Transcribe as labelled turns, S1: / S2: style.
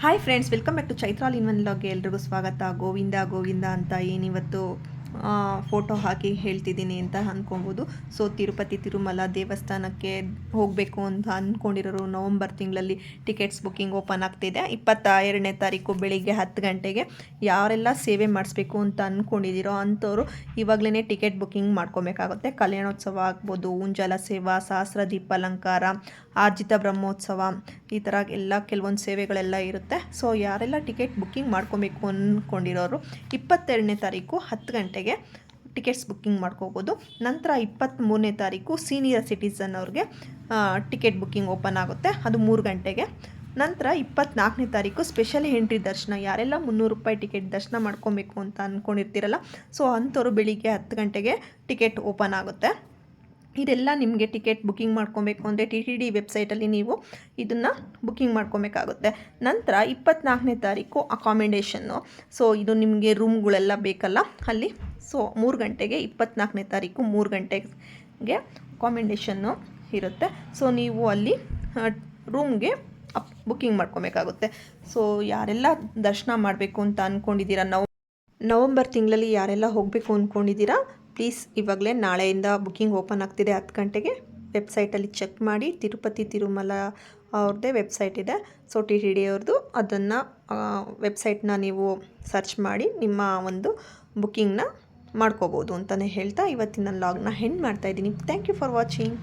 S1: Hi friends welcome back to Chaitral in one ಲಾಗ್ಗೆ ಎಲ್ರಿಗೂ ಸ್ವಾಗತ. ಗೋವಿಂದ ಗೋವಿಂದ ಅಂತ ಏನಿವತ್ತು ಫೋಟೋ ಹಾಕಿ ಹೇಳ್ತಿದ್ದೀನಿ ಅಂತ ಅಂದ್ಕೊಬೋದು ಸೊ ತಿರುಪತಿ, ತಿರುಮಲ ದೇವಸ್ಥಾನಕ್ಕೆ ಹೋಗಬೇಕು ಅಂತ ಅಂದ್ಕೊಂಡಿರೋರು ನವಂಬರ್ ತಿಂಗಳಲ್ಲಿ ಟಿಕೆಟ್ಸ್ ಬುಕ್ಕಿಂಗ್ ಓಪನ್ ಆಗ್ತಿದೆ. ಇಪ್ಪತ್ತ ಎರಡನೇ ತಾರೀಕು ಬೆಳಿಗ್ಗೆ ಹತ್ತು ಗಂಟೆಗೆ ಯಾರೆಲ್ಲ ಸೇವೆ ಮಾಡಿಸ್ಬೇಕು ಅಂತ ಅಂದ್ಕೊಂಡಿದ್ದೀರೋ ಅಂಥವ್ರು ಇವಾಗಲೇ ಟಿಕೆಟ್ ಬುಕ್ಕಿಂಗ್ ಮಾಡ್ಕೊಬೇಕಾಗುತ್ತೆ. ಕಲ್ಯಾಣೋತ್ಸವ ಆಗ್ಬೋದು, ಉಂಜಲ ಸೇವಾ ಸಹಸ್ರ ದೀಪಾಲಂಕಾರ ಆರ್ಜಿತ ಬ್ರಹ್ಮೋತ್ಸವ ಈ ಥರ ಎಲ್ಲ ಕೆಲವೊಂದು ಸೇವೆಗಳೆಲ್ಲ ಇರುತ್ತೆ. ಸೊ ಯಾರೆಲ್ಲ ಟಿಕೆಟ್ ಬುಕ್ಕಿಂಗ್ ಮಾಡ್ಕೊಬೇಕು ಅಂದ್ಕೊಂಡಿರೋರು ಇಪ್ಪತ್ತೆರಡನೇ ತಾರೀಕು ಹತ್ತು ಗಂಟೆಗೆ ಟಿಕೆಟ್ಸ್ ಬುಕ್ಕಿಂಗ್ ಮಾಡ್ಕೋಬೋದು. ನಂತರ ಇಪ್ಪತ್ತ್ಮೂರನೇ ತಾರೀಕು ಸೀನಿಯರ್ ಸಿಟಿಸನ್ ಅವ್ರಿಗೆ ಟಿಕೆಟ್ ಬುಕ್ಕಿಂಗ್ ಓಪನ್ ಆಗುತ್ತೆ. ಅದು ಮೂರು ಗಂಟೆಗೆ. ನಂತರ ಇಪ್ಪತ್ನಾಲ್ಕನೇ ತಾರೀಕು ಸ್ಪೆಷಲ್ ಎಂಟ್ರಿ ದರ್ಶನ. ಯಾರೆಲ್ಲ ಮುನ್ನೂರು ರೂಪಾಯಿ ಟಿಕೆಟ್ ದರ್ಶನ ಮಾಡ್ಕೊಬೇಕು ಅಂತ ಅಂದ್ಕೊಂಡಿರ್ತೀರಲ್ಲ ಸೊ ಅಂಥವ್ರು ಬೆಳಿಗ್ಗೆ ಹತ್ತು ಗಂಟೆಗೆ ಟಿಕೆಟ್ ಓಪನ್ ಆಗುತ್ತೆ. ಇದೆಲ್ಲ ನಿಮಗೆ ಟಿಕೆಟ್ ಬುಕ್ಕಿಂಗ್ ಮಾಡ್ಕೊಬೇಕು ಅಂದರೆ ಟಿ ಟಿ ಡಿ ವೆಬ್ಸೈಟಲ್ಲಿ ನೀವು ಇದನ್ನು ಬುಕ್ಕಿಂಗ್ ಮಾಡ್ಕೊಬೇಕಾಗುತ್ತೆ. ನಂತರ ಇಪ್ಪತ್ನಾಲ್ಕನೇ ತಾರೀಕು ಅಕಾಮಿಡೇಷನ್ನು ಸೊ ಇದು ನಿಮಗೆ ರೂಮ್ಗಳೆಲ್ಲ ಬೇಕಲ್ಲ? ಅಲ್ಲಿ ಸೊ ಮೂರು ಗಂಟೆಗೆ ಇಪ್ಪತ್ನಾಲ್ಕನೇ ತಾರೀಕು ಮೂರು ಗಂಟೆಗೆ ಅಕಾಮಿಡೇಷನ್ನು ಇರುತ್ತೆ. ಸೊ ನೀವು ಅಲ್ಲಿ ರೂಮ್ಗೆ ಅಪ್ ಬುಕ್ಕಿಂಗ್ ಮಾಡ್ಕೊಬೇಕಾಗುತ್ತೆ. ಸೊ ಯಾರೆಲ್ಲ ದರ್ಶನ ಮಾಡಬೇಕು ಅಂತ ಅಂದ್ಕೊಂಡಿದ್ದೀರಾ ನಾವು, ನವಂಬರ್ ತಿಂಗಳಲ್ಲಿ ಯಾರೆಲ್ಲ ಹೋಗಬೇಕು ಅಂದ್ಕೊಂಡಿದ್ದೀರಾ ಪ್ಲೀಸ್ ಇವಾಗಲೇ ನಾಳೆಯಿಂದ ಬುಕ್ಕಿಂಗ್ ಓಪನ್ ಆಗ್ತಿದೆ ಹತ್ತು ಗಂಟೆಗೆ. ವೆಬ್ಸೈಟಲ್ಲಿ ಚೆಕ್ ಮಾಡಿ ತಿರುಪತಿ ತಿರುಮಲ ಅವ್ರದ್ದೇ ವೆಬ್ಸೈಟ್ ಇದೆ. ಸೊ ಟಿ ಟಿ ಡಿ ಅವ್ರದ್ದು. ಅದನ್ನು ವೆಬ್ಸೈಟ್ನ ನೀವು ಸರ್ಚ್ ಮಾಡಿ ನಿಮ್ಮ ಒಂದು ಬುಕ್ಕಿಂಗ್ನ ಮಾಡ್ಕೋಬೋದು ಅಂತಲೇ ಹೇಳ್ತಾ ಇವತ್ತಿನ ಲಾಗ್ನ ಹೆಂಡ್ ಮಾಡ್ತಾಯಿದ್ದೀನಿ ಥ್ಯಾಂಕ್ ಯು ಫಾರ್ ವಾಚಿಂಗ್